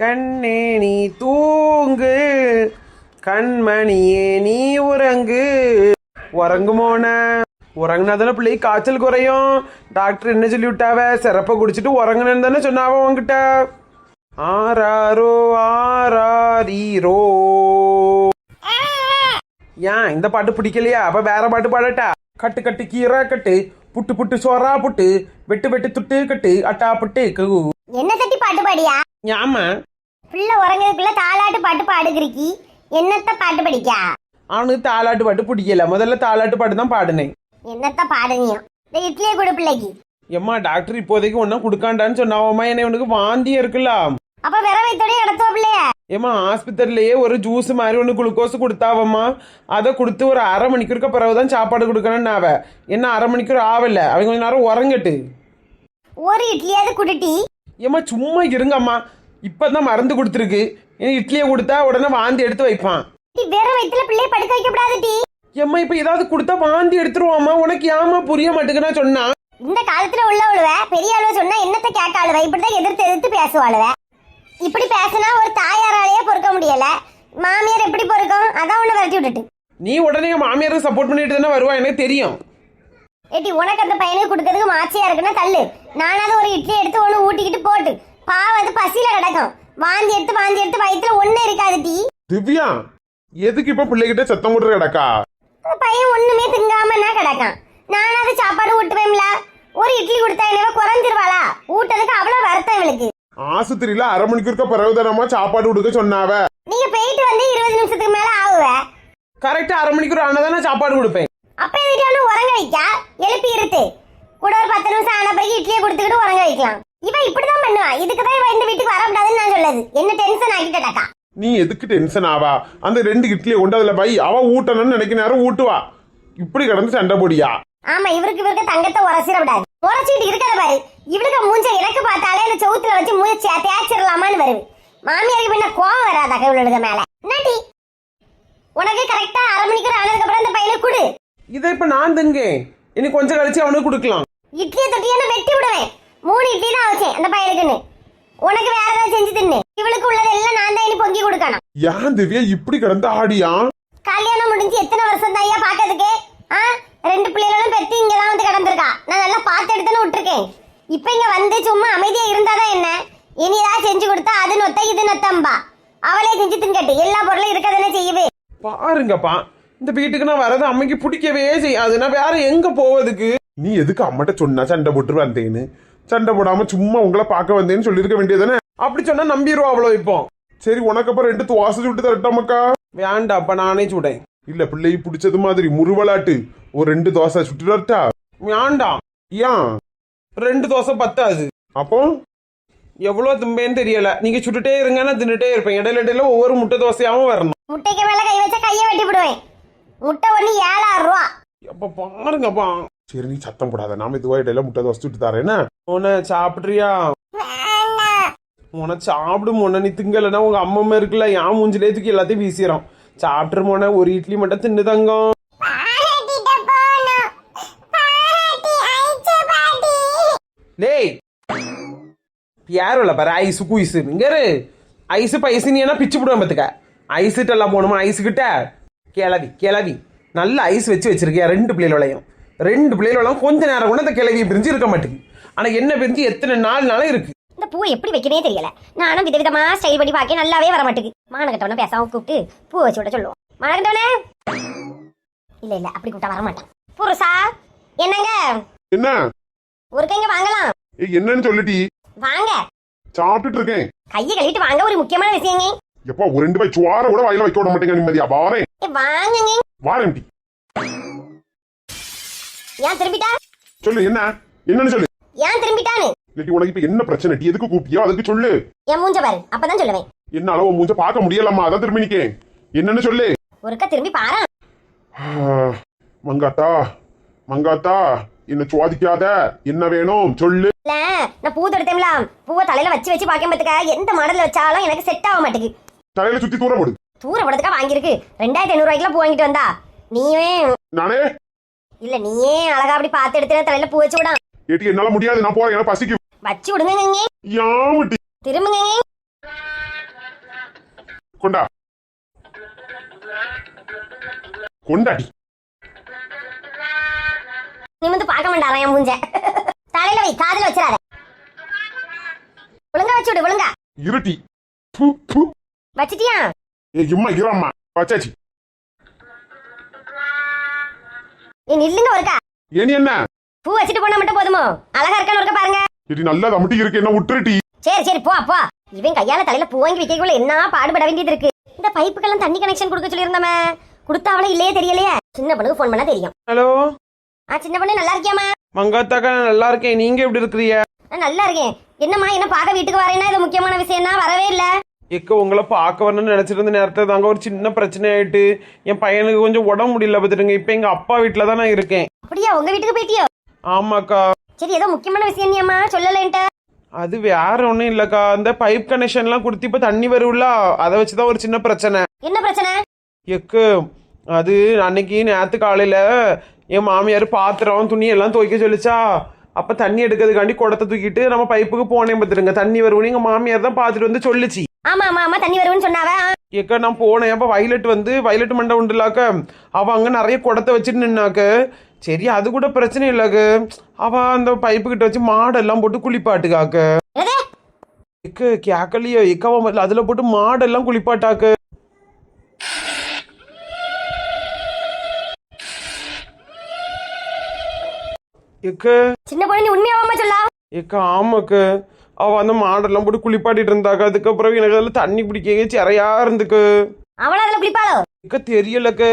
கண்ணே நீ தூங்கு. கண்மணியே நீ உறங்கு. உறங்குமோன உறங்குனாதானே பிள்ளை காய்ச்சல் குறையும். டாக்டர் என்ன சொல்லி விட்டாவ சிறப்பை குடிச்சிட்டு உறங்கணுன்னு தானே சொன்னாவ உங்ககிட்ட ஆராரோ ஆராரீரோ. ஏன் இந்த பாட்டு பிடிக்கலையா? அப்ப வேற பாட்டு பாடட்டா? கட்டு கட்டு கீரா கட்டு புட்டு புட்டு சோறா புட்டு வெட்டு வெட்டு துட்டு கட்டு அட்டா புட்டு ககு. என்ன தட்டி பாட்டு பாடியா? ஆமா. பிள்ளை உறங்குறதுக்குள்ள தாலாட்டு பாட்டு பாடுகிறீக்கி. என்னத்த பாட்டு படிக்கா? அவனுக்கு தாலாட்டு பாட்டு பிடிக்கல. முதல்ல தாலாட்டு பாட்டு தான் பாடினேன். என்னத்த பாடுனியோ இந்த இட்லியை கொடு பிள்ளைக்கு. எம்மா டாக்டர் இப்போதைக்கு ஒன்றும் கொடுக்காண்டான்னு சொன்னாவம்மா. என்ன இவனுக்கு வாந்தியம் இருக்குல்ல அப்ப விர வைத்தோடய கிடத்தோ பிள்ளைய? ஏம்மா ஆஸ்பத்திரியிலேயே ஒரு ஜூஸ் மாதிரி ஒன்று குளுக்கோஸ் கொடுத்தாவம்மா. அதை கொடுத்து ஒரு அரை மணிக்கூருக்கு பிறகு தான் சாப்பாடு கொடுக்கணும்னு அவ என்ன அரை மணிக்கூர் ஆகல அவங்க கொஞ்ச நேரம் உறங்கட்டு. ஒரு இட்லியாவது குடுட்டி. ஏம்மா சும்மா இருங்கம்மா. இப்பதான் மருந்து கொடுத்துருக்கு. இனி இட்லியை கொடுத்தா உடனே வாந்தி எடுத்து வைப்பான். டி வேற வயித்துல பிள்ளைய படுக்க வைக்க கூடாது டி. ஏம்மா இப்ப ஏதாவது கொடுத்தா வாந்தி எடுத்துருவாம்மா. உனக்கு ஏமா புரிய மாட்டேங்குன்னா சொன்னா. இந்த காலத்துல உள்ளவளுவ பெரிய ஆளுவ சொன்னா என்னத்த கேட்க ஆளுவ இப்படிதான் எதிர்த்து எதிர்த்து பேசுவாளுவ. இப்படி பேசினா ஒரு தாயாராலேயே பொறுக்க முடியல. மாமியார் எப்படி பொறுக்கும்? அதான் உன்னை விரட்டி விட்டுட்டு. நீ உடனே மாமியாருக்கு சப்போர்ட் பண்ணிட்டு தானே வருவா? எனக்கு தெரியும். ஏட்டி உனக்கு அந்த பையனுக்கு கொடுக்கறதுக்கு மாச்சியா இருக்குன்னா தள்ளு. நானாவது ஒரு இட்லி எடுத்து ஒண்ணு ஊட்டிக்கிட்டு போட்டு. பாவம் அது பசியில கிடக்கும். வாந்தி எடுத்து வாந்தி எடுத்து வயித்துல ஒண்ணு இருக்காது டீ. திவ்யா எதுக்கு இப்ப பிள்ளைகிட்ட சத்தம் போட்டு கிடக்கா? பையன் ஒண்ணுமே திங்காம என்ன கிடக்கான். நானாவது சாப்பாடு ஊட்டுவேன்ல ஒரு இட்லி கொடுத்தா என்னவோ குறைஞ்சிருவாளா? ஊட்டதுக்கு அவ்வளவு வருத்தம் இவளுக்கு. ஆஸ்பத்திரியில அரை மணிக்கூர்க்க பிறகுதானமா சாப்பாடு கொடுக்க சொன்னாவ? நீங்க போயிட்டு வந்து இருபது நிமிஷத்துக்கு மேல ஆகுவ. கரெக்டா அரை மணிக்கூர் ஆனதான் நான் சாப்பாடு கொடுப்பேன். அப்ப எதுக்கு ஒண்ணு உறங்க வைக்கா? எழுப்பி இருத்து கூட ஒரு பத்து நிமிஷம் ஆன பிறகு இட்லியை கொடுத்துக்கிட்டு உறங்க வைக்கலாம். இவன் இப்படிதான் பண்ணுவா. இதுக்கு தான் இவன் இந்த வீட்டுக்கு வரக்கூடாதுன்னு நான் சொல்லுது. என்ன டென்ஷன் ஆக்கிட்டடாக்கா நீ எதுக்கு டென்ஷன் ஆவா? அந்த ரெண்டு இட்லியை கொண்டு அதுல பை அவ ஊட்டணும்னு நினைக்க நேரம் ஊட்டுவா. இப்படி கிடந்து சண்டை போடியா? ஆமா இவருக்கு இவருக்கு தங்கத்தை உரசிட விடாது உரச்சிட்டு இருக்கிறத பாரு. இவளுக்கு மூஞ்ச எனக்கு பார்த்தாலே இந்த சவுத்துல வச்சு மூஞ்ச தேய்ச்சிடலாமான்னு வருது மாமியாருக்கு பின்ன கோவம் வராதா இவளுக்கு மேல? நட்டி உனக்கு கரெக்டா அரை மணிக்கு ஆனதுக்கு அப்புறம் அந்த பையனுக்கு கொடு. இதை இப்ப நான் திங்கேன். இனி கொஞ்சம் கழிச்சு அவனுக்கு கொடுக்கலாம். இட்லியை தொட்டியான வெட்டி விடுவேன். மூணு இட்லி தான் வச்சேன் அந்த பையனுக்குன்னு உனக்கு வேற ஏதாவது செஞ்சு தின்னு. இவளுக்கு உள்ளது எல்லாம் நான் தான் இனி பொங்கி கொடுக்கணும். ஏன் திவ்யா இப்படி கிடந்து ஆடியா? கல்யாணம் முடிஞ்சு எத்தனை வருஷம் தான் ஐயா பாக்கிறதுக்கு ஆ? ரெண்டு பிள்ளைகளும் பெத்து இங்க தான் வந்து கிடந்திருக்கா. நான் நல்லா பார்த்து எடுத்துன்னு விட்டுருக்கேன். இப்ப இங்க வந்து சும்மா அமைதியா இருந்தாதான் என்ன? இனி ஏதாவது செஞ்சு கொடுத்தா அது நொத்த இது நொத்தம்பா. அவளே செஞ்சு தின்கட்டு. எல்லா பொருளும் இருக்கதானே செய்யுது. பாருங்கப்பா இந்த வீட்டுக்கு நான் வரது அம்மைக்கு பிடிக்கவே செய்யாது நான் வேற எங்க போவதுக்கு? நீ எதுக்கு அம்மட்ட சொன்னா சண்டை போட்டு வந்தேன்னு? சண்டை போடாம சும்மா உங்களை பார்க்க வந்தேன்னு சொல்லியிருக்க வேண்டியதானே அப்படி சொன்னா நம்பிடுவா அவ்வளோ இப்போ? சரி உனக்கு அப்புறம் ரெண்டு துவாசை சுட்டு தரட்டாமக்கா வேண்டாப்பா நானே சுடேன் இல்ல பிள்ளை பிடிச்சது மாதிரி முருவலாட்டு ஒரு ரெண்டு தோசை சுட்டு வரட்டா வேண்டாம். ஏன்? ரெண்டு தோசை பத்தாது. அப்போ? எவ்வளோ தும்பேன்னு தெரியல. நீங்க சுட்டுட்டே இருங்க நான் தின்னுட்டே இருப்பேன். இடையில இடையில ஒவ்வொரு முட்டை தோசையாவும் வரணும். முட்டைக்கு மேல கை வச்சா கையை வெட்டி விடுவேன் முட்டை ஒண்ணு ஏழாயிரம் ரூபா. அப்ப பாருங்கப்பா. சரி நீ சத்தம் போடாத. நாம இதுவா இடையில முட்டை தோசை சுட்டு தரேன்னா உன்னை சாப்பிட்றியா? உன சாப்பிடு முன்ன நீ திங்கலைன்னா உங்க அம்மம்மா இருக்குல்ல என் மூஞ்சிலே தூக்கி எல்லாத்தையும் வீசிடும் சாப்பிட்டு போன ஒரு இட்லி மட்டும் தின்னு தங்கம். டேய் யாரும் பாரு? ஐஸு குயிஸு இங்க ஐஸு பைசு நீ என்ன பிச்சு விடுவேன் பார்த்துக்க எல்லாம் போகணுமா? ஐஸுக்கிட்ட கிளவி கிளவி. நல்ல ஐஸ் வச்சு வச்சிருக்கியா? ரெண்டு பிள்ளைகளையும். ரெண்டு பிள்ளைகளும் கொஞ்ச நேரம் கூட அந்த கிளவியை பிரிஞ்சு இருக்க மாட்டேங்குது. ஆனா என்ன பிரிஞ்சு எத்தனை நாள்னாலும் இருக்கு. இந்த பூவை எப்படி வைக்கனே தெரியல. நானும் விதவிதமா ஸ்டைல் பண்ணி பார்க்க நல்லாவே வர மாட்டேங்குது. மானகட்டவன பேசாம கூப்பிட்டு பூ வச்சு விட சொல்லுவோம். மானகட்டவனே? இல்ல இல்ல அப்படி கூப்பிட்டா வர மாட்டான். புருஷா என்னங்க? என்ன? ஒரு கைங்க வாங்கலாம். ஏய், என்னன்னு சொல்லிட்டி வாங்க. சாப்பிட்டுட்டு இருக்கேன். கையை கழுவிட்டு வாங்க ஒரு முக்கியமான விஷயங்க. எப்பா ஒரு ரெண்டு பாய் சுவார கூட வாயில வைக்க விட மாட்டேங்க நிம்மதியா? வாரேன் ஏ, வாங்கங்க. வாரேன் டி ஏன் திரும்பிட்டா? சொல்லு என்ன? என்னன்னு சொல்லு. ஏன் திரும்பிட்டான்னு? இல்லாட்டி உனக்கு இப்ப என்ன பிரச்சனை? டி எதுக்கு கூப்பிட்டியோ அதுக்கு சொல்லு. என் மூஞ்ச பாரு அப்பதான் சொல்லுவேன். என்ன அளவு மூஞ்ச பார்க்க முடியலம்மா அதான் திரும்பி நிக்கேன். என்னன்னு சொல்லு. ஒருக்கா திரும்பி பாரு மங்காத்தா மங்காத்தா என்ன சுவாதிக்காத என்ன வேணும்? சொல்லு. நான் பூ தொடுத்தேன்ல. பூவை தலையில வச்சு வச்சு பார்க்க பார்த்துக்க. எந்த மாடல்ல வச்சாலும் எனக்கு செட் ஆக மாட்டேங்குது. தலையில சுத்தி தூர போடு. தூர படத்துக்கா வாங்கியிருக்கு. ரெண்டாயிரத்தி ஐநூறு ரூபாய்க்குலாம் பூ வாங்கிட்டு வந்தா. நீயே நானே? இல்ல நீயே அழகா அப்படி பார்த்து எடுத்து தலையில பூ வச்சு விடான் ஏட்டி என்னால முடியாது. நான் போறேன். எனக்கு பசிக்கு. வச்சு விடுங்க யாமட்டி. திரும்புங்க கொண்டா. கொண்டாடி. நிமிந்து பார்க்க மாட்டாரா என் மூஞ்ச? தலையில வை காதுல வச்சிடாத. ஒழுங்கா வச்சு விடு ஒழுங்கா. இருட்டி. வச்சிட்டியா? ஏ இம்மா இராம்மா வச்சாச்சு. நீ நில்லுங்க ஒருக்கா. ஏனி என்ன? பூ வச்சுட்டு போனா மட்டும் போதுமோ? அழகா இருக்கான்னு ஒருக்கா பாருங்க. இது நல்லா தமட்டி இருக்கு. என்ன விட்டுருட்டி சரி சரி போ போ. இவன் கையால தலையில பூ வாங்கி வைக்கக்குள்ள என்ன பாடுபட வேண்டியது இருக்கு? இந்த பைப்புக்கெல்லாம் தண்ணி கனெக்ஷன் கொடுக்க சொல்லியிருந்தமே. கொடுத்தாவளே இல்லையே தெரியலையே. சின்ன பொண்ணுக்கு ஃபோன் பண்ணா தெரியும். ஹலோ? ஆ சின்ன பொண்ணு நல்லா இருக்கியாமா மங்காத்தாக்கா நான் நல்லா இருக்கேன். நீங்க எப்படி இருக்கிறீங்க? நான் நல்லா இருக்கேன். என்னம்மா என்ன பார்க்க வீட்டுக்கு வரேன்னா இது முக்கியமான விஷயம்னா வரவே இல்ல. எக்க உங்களை பார்க்க வரணும்னு நினைச்சிட்டு இருந்த நேரத்தில் தாங்க ஒரு சின்ன பிரச்சனை ஆயிட்டு என் பையனுக்கு கொஞ்சம் உடம்பு முடியல பார்த்துட்டுங்க. இப்போ எங்க அப்பா வீட்டில் தான் நான் இருக்கேன். அப்படியா? உங்க வீட்டுக்கு போயிட்டியோ? ஆமாக்கா. சரி ஏதோ முக்கியமான விஷயம் நீ அம்மா சொல்லலைன்ட்ட அது வேற ஒன்றும் இல்லைக்கா. அந்த பைப் கனெக்ஷன்லாம் கொடுத்து இப்போ தண்ணி வரும்ல அதை வச்சு தான் ஒரு சின்ன பிரச்சனை. என்ன பிரச்சனை? எக்கு அது அன்னைக்கு நேற்று காலையில் என் மாமியார் பாத்திரம் துணி எல்லாம் துவைக்க சொல்லிச்சா. அப்போ தண்ணி எடுக்கிறதுக்காண்டி குடத்தை தூக்கிட்டு நம்ம பைப்புக்கு போனேன் பார்த்துருங்க தண்ணி வருவோம் எங்கள் மாமியார் தான் பார்த்துட்டு வந்து சொல்லுச்சு. ஆமா ஆமா ஆமா தண்ணி வரும்னு சொன்னாவ. ஏக்கா நான் போனேன். அப்போ வயலட் வந்து வயலட் மண்டை உண்டுலாக்க. அவள் அங்கே நிறைய குடத்தை வச்சுட்டு நின்னாக்க. சரி அது கூட பிரச்சனை இல்லைக்க அவள் அந்த பைப்பு கிட்ட வச்சு மாடெல்லாம் போட்டு குளிப்பாட்டுக்காக்க. எக்கு கேக்கலையோ. எக்காவ அதில் போட்டு மாடெல்லாம் குளிப்பாட்டாக்க. எக்கு சின்ன பொண்ணு நீ உண்மையாவாம சொல்லா? ஏக்கா ஆமாக்கு. அவ அந்த மாடெல்லாம் போட்டு குளிப்பாட்டிட்டு இருந்தாக்கா அதுக்கப்புறம் எனக்கு அதில் தண்ணி பிடிக்க சிறையா இருந்துக்கு. அவள அதுல குளிப்பாளோ? இக்க தெரியலக்கு.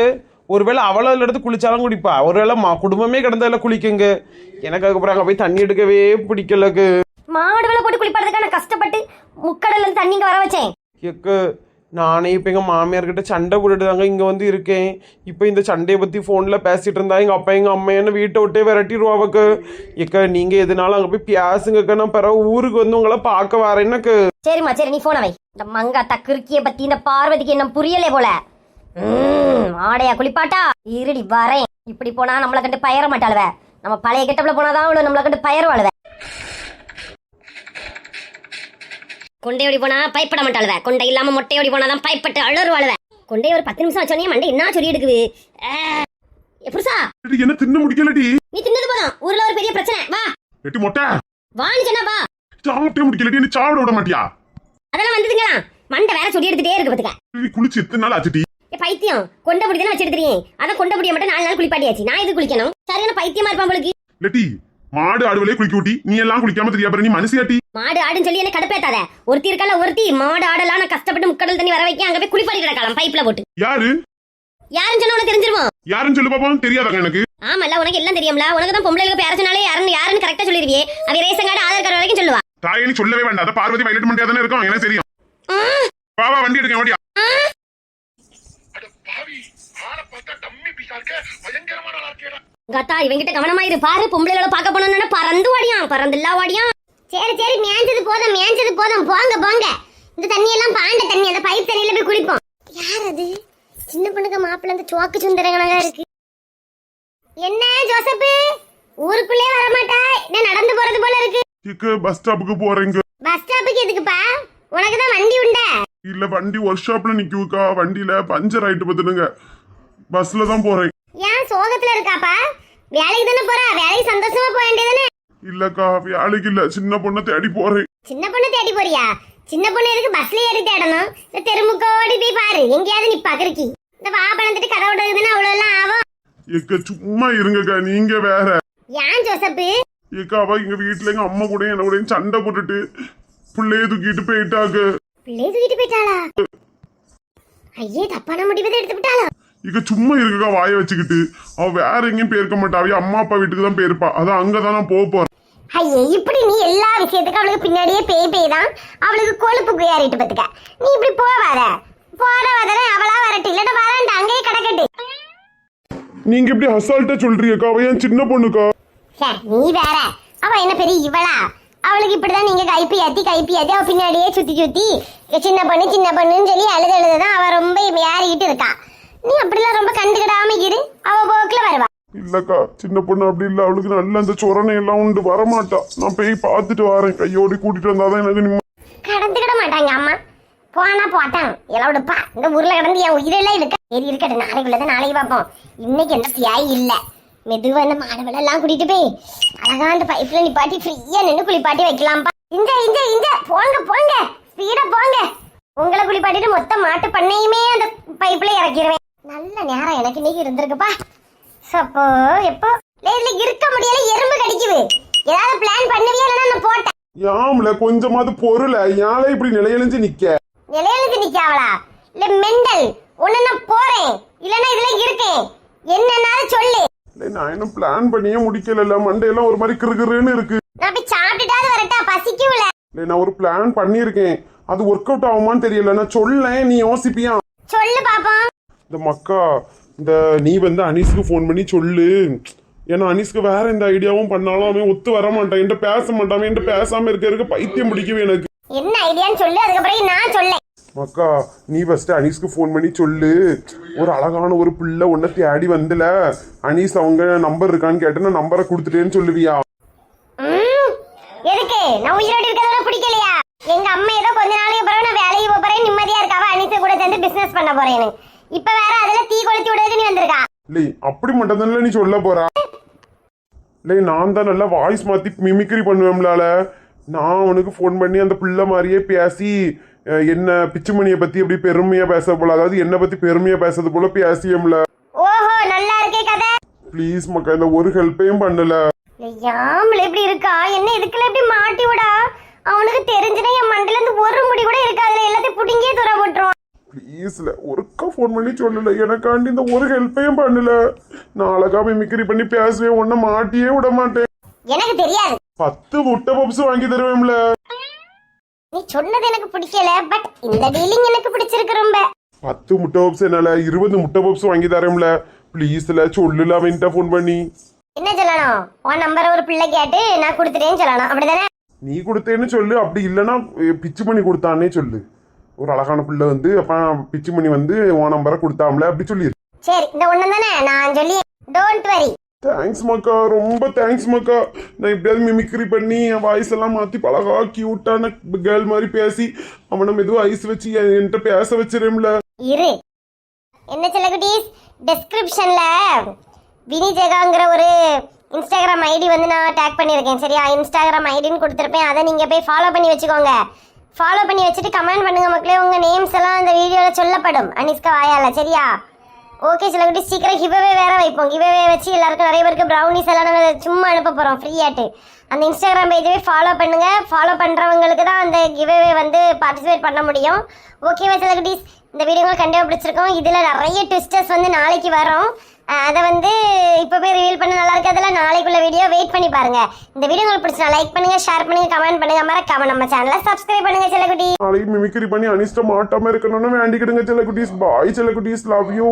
ஒருவேளை அவளும் அதில் எடுத்து குளிச்சாலும் குடிப்பா. ஒருவேளை மா குடும்பமே கிடந்ததில் குளிக்குங்க. எனக்கு அதுக்கப்புறம் அங்கே போய் தண்ணி எடுக்கவே பிடிக்கலக்கு. மாடுகளை போட்டு குளிப்பாடுறதுக்காக நான் கஷ்டப்பட்டு முக்கடல்ல இருந்து தண்ணி இங்க வர வச்சேன். எக்கு நானே இப்போ எங்கள் மாமியார்கிட்ட சண்டை போட்டுட்டு தாங்க இங்கே வந்து இருக்கேன். இப்போ இந்த சண்டையை பற்றி ஃபோனில் பேசிகிட்டு இருந்தா எங்கள் அப்பா எங்கள் அம்மா என்ன வீட்டை விட்டே விரட்டிடுவாவுக்கு எக்கா நீங்கள் எதுனாலும் அங்கே போய் பேசுங்கக்கா நான் பிறகு ஊருக்கு வந்து உங்களை பார்க்க வரேன்னக்கு சரிம்மா சரி நீ ஃபோன் வை. இந்த மங்காத்தா கிறுக்கிய பத்தி இந்த பார்வதிக்கு என்ன புரியலே போல. ஆடையா குளிப்பாட்டா? இருடி வரேன். இப்படி போனா நம்மளை கண்டு பயர மாட்டாளுவ. நம்ம பழைய கெட்டப்பில் போனாதான் அவளை நம்மளை கண்டு பயருவாளுவ. கொண்டையோடி போனா பயப்பட மாட்டாளுவ. கொண்டை இல்லாம மொட்டையோடி போனாதான் பயப்பட்டு அழறுவாளுவ கொண்டை ஒரு பத்து நிமிஷம் வச்சோன்னே மண்டை என்ன சொல்லி எடுக்குது? புருஷா. என்ன தின்ன முடிக்கலடி? நீ தின்னது போதும். ஊர்ல ஒரு பெரிய பிரச்சனை. வா. எட்டி மொட்டை. வான்னு சொன்னா வா. சாப்பிட்டே முடிக்கலடி நீ சாப்பிட விட மாட்டியா? அதெல்லாம் வந்ததுங்களா மண்டை வேற சொல்லி எடுத்துட்டே இருக்கு பாத்துக்க. நீ குளிச்சு எத்தனை நாள் ஆச்சுடி? ஏ, பைத்தியம். கொண்ட முடி தானே வச்சிருக்கிறீங்க அதான் கொண்ட முடிய மட்டும் நாலு நாள் குளிப்பாட்டியாச்சு. நான் இது குளிக்கணும்? சரியான பைத்தியமா இருப்பான் உங்களுக்கு லெட்டி மாடு ஆடுவலே குளிக்க ஊட்டி நீ எல்லாம் குளிக்காம தெரியா நீ மனசியாட்டி மாடு ஆடுன்னு சொல்லி என்ன கடுப்பேத்தாத. ஒருத்தி இருக்கல ஒருத்தி மாடு ஆடலாம் நான் கஷ்டப்பட்டு முக்கடல் தண்ணி வர வைக்க அங்க போய் குளிப்பாட்டி கிடக்கலாம் பைப்ல போட்டு. யாரு? யாருன்னு சொன்னா உனக்கு தெரிஞ்சிருமோ? யாருன்னு சொல்லு பாப்போம் தெரியாதாங்க எனக்கு? ஆமால உனக்கு எல்லாம் தெரியும்ல. உனக்கு தான் பொம்பளைகளுக்கு பேர சொன்னாலே யாருன்னு யாருன்னு கரெக்டா சொல்லிருவியே அவ ரேஷன் கார்டு ஆதார் கார்டு வரைக்கும் சொல்லுவா. தாயை நீ சொல்லவே வேண்டாம். அத பார்வதி வயலட் மண்டியா தானே இருக்கும் எனக்கு தெரியும். வா வா வண்டி எடுக்க வண்டியா கத்தா இவங்கிட்ட கவனமா இரு பாரு பொம்பளைகளை பார்க்க போனோம்னா பறந்து வாடியான் பறந்துல்லா வாடியான் சரி சரி மேய்ஞ்சது போதும் மேய்ஞ்சது போதும். போங்க போங்க. இந்த தண்ணி எல்லாம் பாண்ட தண்ணி அந்த பைப் தண்ணியில போய் குளிப்போம் யார் அது? சின்ன பொண்ணுக்கு மாப்பிள்ள அந்த சோக்கு சுந்தரங்களாக இருக்கு. என்ன ஜோசப்பு? ஊருக்குள்ளே வர மாட்டா என்ன நடந்து போறது போல இருக்கு? இக்க பஸ் ஸ்டாப்புக்கு போறேங்க. பஸ் ஸ்டாப்புக்கு எதுக்குப்பா? உனக்கு தான் வண்டி உண்டா? இல்ல வண்டி ஒர்க் ஷாப்ல நிக்குக்கா வண்டியில பஞ்சர் ஆயிட்டு பார்த்துடுங்க. பஸ்ல தான் போறேன். ஏன் சோகத்துல இருக்காப்பா? வேலைக்கு தானே போறா? வேலைக்கு சந்தோஷமா போக வேண்டியதானே இல்லக்கா வேலைக்கு இல்ல. சின்ன பொண்ணை தேடி போறேன். சின்ன பொண்ணு தேடி போறியா? சின்ன பொண்ணு எதுக்கு பஸ்ல ஏறி தேடணும்? இந்த தெருமுக்கோடி போய் பாரு. எங்கேயாவது நிப்பா கிறுக்கி இந்த வா பணத்துட்டு கதை விடுறதுன்னு அவ்வளவு எல்லாம் ஆகும். எக்க சும்மா இருங்கக்கா. நீங்க வேற. ஏன் ஜோசப்பு? ஏக்கா அவ எங்க வீட்டுல எங்க அம்மா கூட என்ன கூட சண்டை போட்டுட்டு பிள்ளைய தூக்கிட்டு போயிட்டாக்கு பிள்ளைய தூக்கிட்டு போயிட்டாளா? ஐயே தப்பான முடிவு எடுத்து விட்டாளா இக்க சும்மா இருக்கக்கா வாய வச்சுக்கிட்டு. அவ வேற எங்கேயும் போயிருக்க மாட்டா. அவ அம்மா அப்பா வீட்டுக்கு தான் போயிருப்பா. அதான் அங்கதான் நான் போக போறேன். ஐயே இப்படி நீ எல்லா விஷயத்துக்கும் அவளுக்கு பின்னாடியே பேய் பேய் தான் அவளுக்கு கொழுப்பு ஏறிட்டு பத்துக்க. நீ இப்படி போவாத. போட வதன அவளா வரட்டு. இல்லட்ட வரண்ட அங்கேயே கிடக்கட்டு. நீங்க எப்படி அசால்ட்டா சொல்றீங்கக்கா. அவ ஏன் சின்ன பொண்ணுக்கா? நீ வேற. அவ என்ன பெரிய இவளா? அவளுக்கு இப்படிதான் நீங்க கைப்பி ஏத்தி கைப்பி ஏத்தி அவ பின்னாடியே சுத்தி சுத்தி இங்க சின்ன பொண்ணு சின்ன பொண்ணுன்னு சொல்லி அழுது அழுதுதான் அவ ரொம்ப ஏறிக்கிட்டு இருக்கா. நீ அப்படிலாம் ரொம்ப கண்டுக்கிடாம இரு. அவ போக்குல வருவா. இல்லக்கா சின்ன பொண்ணு அப்படி இல்ல. அவளுக்கு நல்ல அந்த சொரணை எல்லாம் உண்டு. வரமாட்டா. நான் போய் பார்த்துட்டு வரேன். கையோடி கூட்டிட்டு வந்தாதான் எனக்கு நிம்மதி. கடந்துக்கிட மாட்டாங்க அம்மா. போனா போட்டான் எலவுடுப்பா இந்த ஊர்ல கிடந்து என் உயிரெல்லாம் இருக்க சரி இருக்கட்டும். நாளைக்குள்ளதான் நாளைக்கு பார்ப்போம். இன்னைக்கு எந்த பியாய் இல்ல. மெதுவா இந்த மாடுகளை எல்லாம் கூட்டிட்டு போய் அழகா அந்த பைப்ல நிப்பாட்டி ஃப்ரீயா நின்று குளிப்பாட்டி வைக்கலாம்ப்பா. இந்த இந்த இந்த போங்க போங்க. ஸ்பீடா போங்க. உங்களை குளிப்பாட்டிட்டு மொத்த மாட்டு பண்ணையுமே அந்த பைப்ல இறக்கிடுவேன் நல்ல நேரம் எனக்கு இன்னைக்கு இருந்திருக்குப்பா. சப்போ எப்போ? இல்ல இருக்க முடியல எறும்பு கடிக்குது. ஏதாவது பிளான் பண்ணுவியா நான் போட்டேன். யாம்ல கொஞ்சமாவது பொருள யாழை இப்படி நிலையழிஞ்சு நிக்க? நிலையெழுந்து நிக்காவளா? இல்ல மெண்டல் ஒண்ணு நான் போறேன். இல்லன்னா இதுல இருக்கேன். என்னன்னாலும் சொல்லு. நான் இன்னும் பிளான் பண்ணியே முடிக்கல மண்டையெல்லாம் ஒரு மாதிரி கிறுகிறுன்னு இருக்கு. நான் போய் சாப்பிட்டுட்டாவது வரட்டா பசிக்கும்ல இல்லை நான் ஒரு பிளான் பண்ணியிருக்கேன். அது ஒர்க் அவுட் ஆகுமான்னு தெரியல. நான் சொல்லேன் நீ யோசிப்பியா? சொல்லு பாப்போம். இந்த மக்கா இந்த நீ வந்து அனீஸ்க்கு ஃபோன் பண்ணி சொல்லு. ஏன்னா அனீஸ்க்கு வேற எந்த ஐடியாவும் பண்ணாலும் அவன் ஒத்து வர மாட்டான். என்கிட்ட பேச மாட்டான். என்கிட்ட பேசாம இருக்க இருக்க பைத்தியம் பிடிக்கவே எனக்கு. என்ன ஐடியான்னு சொல்லு. அதுக்கப்புறம் நான் சொல்லேன். மக்கா நீ ஃபர்ஸ்ட் அனீஸ்க்கு ஃபோன் பண்ணி சொல்லு. ஒரு அழகான ஒரு பிள்ளை உன்னை தேடி வந்துல. அனீஸ் அவங்க நம்பர் இருக்கான்னு கேட்டு நான் நம்பரை கொடுத்துட்டேன்னு சொல்லுவியா? எதுக்கு? நான் உயிரோடு இருக்கிறதோட பிடிக்கலையா? எங்க அம்மா ஏதோ கொஞ்ச நாளைக்கு பிறகு நான் வேலைக்கு போறேன். நிம்மதியா இருக்காவ? அனிச கூட சேர்ந்து பிசினஸ் பண்ண போறேன்னு. இப்ப வேற அதுல தீ கொளுத்தி விடுறதுக்கு நீ வந்திருக்கா? இல்லை அப்படி மட்டும் தானே நீ சொல்ல போறா? இல்லை நான் தான் நல்லா வாய்ஸ் மாத்தி மிமிக்ரி பண்ணுவேன்லால நான் அவனுக்கு ஃபோன் பண்ணி அந்த பிள்ளை மாதிரியே பேசி அஹ், என்ன பிச்சுமணியை பத்தி அப்படி பெருமையா பேச போல அதாவது என்னை பத்தி பெருமையா பேசுறது போல பேசியம்ல. ஓஹோ நல்லா இருக்கே கதை. ப்ளீஸ் மக்கா இந்த ஒரு ஹெல்ப்பையும் பண்ணல. யாமல இப்படி இருக்கா? என்ன இதுக்குள்ள இப்படி மாட்டி விடா? அவனுக்கு தெரிஞ்சுனா என் மண்டையில இருந்து ஒரு முடி கூட இருக்காதுல எல்லாத்தையும் புடிங்கே தூர போட்டுருவான். ப்ளீஸ்ல ஒருக்கா ஃபோன் பண்ணி சொல்லல. எனக்காண்டி இந்த ஒரு ஹெல்ப்பையும் பண்ணல. நான் அழகா மிமிக்ரி பண்ணி பேசுவேன். உன்னை மாட்டியே விட மாட்டேன். எனக்கு தெரியாது. பத்து முட்டை பப்ஸ் வாங்கி தருவேன்ல. நீ சொன்னது எனக்கு பிடிக்கல பட் இந்த டீலிங் எனக்கு பிடிச்சிருக்கு ரொம்ப. பத்து முட்டை பப்ஸ் என்னால இருபது முட்டை பப்ஸ் வாங்கி தரேன்ல. ப்ளீஸ்ல சொல்லுல அவன்கிட்ட ஃபோன் பண்ணி. என்ன சொல்லணும்? உன் நம்பரை ஒரு பிள்ளை கேட்டு நான் கொடுத்துட்டேன்னு சொல்லணும். அப்படிதானே? நீ கொடுத்தேன்னு சொல்லு. அப்படி இல்லைன்னா பிச்சு பண்ணி கொடுத்தானே சொல்லு. ஒரு அழகான பிள்ளை வந்து அப்ப பிச்சு பண்ணி வந்து உன் நம்பரை கொடுத்தாம்ல அப்படி சொல்லிடு சரி இந்த ஒண்ணு தானே? நான் சொல்லி டோன்ட் வரி தேங்க்ஸ் மக்கா. ரொம்ப தேங்க்ஸ் மக்கா. நான் எப்படியாவது மிமிக்ரி பண்ணி என் வாய்ஸ் எல்லாம் மாத்தி பழகா கியூட்டான கேர்ள் மாதிரி பேசி அவனை மெதுவாக ஐஸ் வச்சு என்- என்கிட்ட பேச வச்சிரும்ல. இரு. என்ன செல்லகுட்டீஸ் டெஸ்கிரிப்ஷன்ல வினி ஜெகாங்கிற ஒரு இன்ஸ்டாகிராம் ஐடி வந்து நான் டேக் பண்ணியிருக்கேன். சரியா? இன்ஸ்டாகிராம் ஐடின்னு கொடுத்துருப்பேன். அதை நீங்கள் போய் ஃபாலோ பண்ணி வச்சுக்கோங்க. ஃபாலோ பண்ணி வச்சுட்டு கமெண்ட் பண்ணுங்க மக்களே. உங்கள் நேம்ஸ் எல்லாம் அந்த வீடியோவில் சொல்லப்படும். அனிஸ்கா வாயால சரியா? ஓகே சிலகுட்டி சீக்கிரம் கிவ்அவே வேற வைப்போம். கிவ்அவே வச்சு எல்லாருக்கும் நிறைய பேருக்கு ப்ரௌனிஸ் எல்லாம் நாங்கள் சும்மா அனுப்ப போகிறோம் ஃப்ரீயாட்டு அந்த இன்ஸ்டாகிராம் பேஜவே ஃபாலோ பண்ணுங்க. ஃபாலோ பண்ணுறவங்களுக்கு தான் அந்த கிவவே வந்து பார்ட்டிசிபேட் பண்ண முடியும். ஓகேவா சிலகுட்டீஸ் இந்த வீடியோ கண்டிப்பாக பிடிச்சிருக்கோம். இதில் நிறைய ட்விஸ்டர்ஸ் வந்து நாளைக்கு வரும். அதை வந்து இப்போவே ரிவீல் பண்ண நல்லா இருக்கு அதெல்லாம் நாளைக்குள்ள வீடியோ வெயிட் பண்ணி பாருங்க. இந்த வீடியோ உங்களுக்கு பிடிச்சா லைக் பண்ணுங்க ஷேர் பண்ணுங்க கமெண்ட் பண்ணுங்க. மறக்காம நம்ம சேனலை சப்ஸ்கிரைப் பண்ணுங்க சிலகுட்டி நாளைக்கு மிமிக்ரி பண்ணி அனிஷ்டம் மாட்டாம இருக்கணும்னு வேண்டிக்கிடுங்க செல்லகுட்டிஸ் பாய் செல்லகுட்டிஸ் லவ் யூ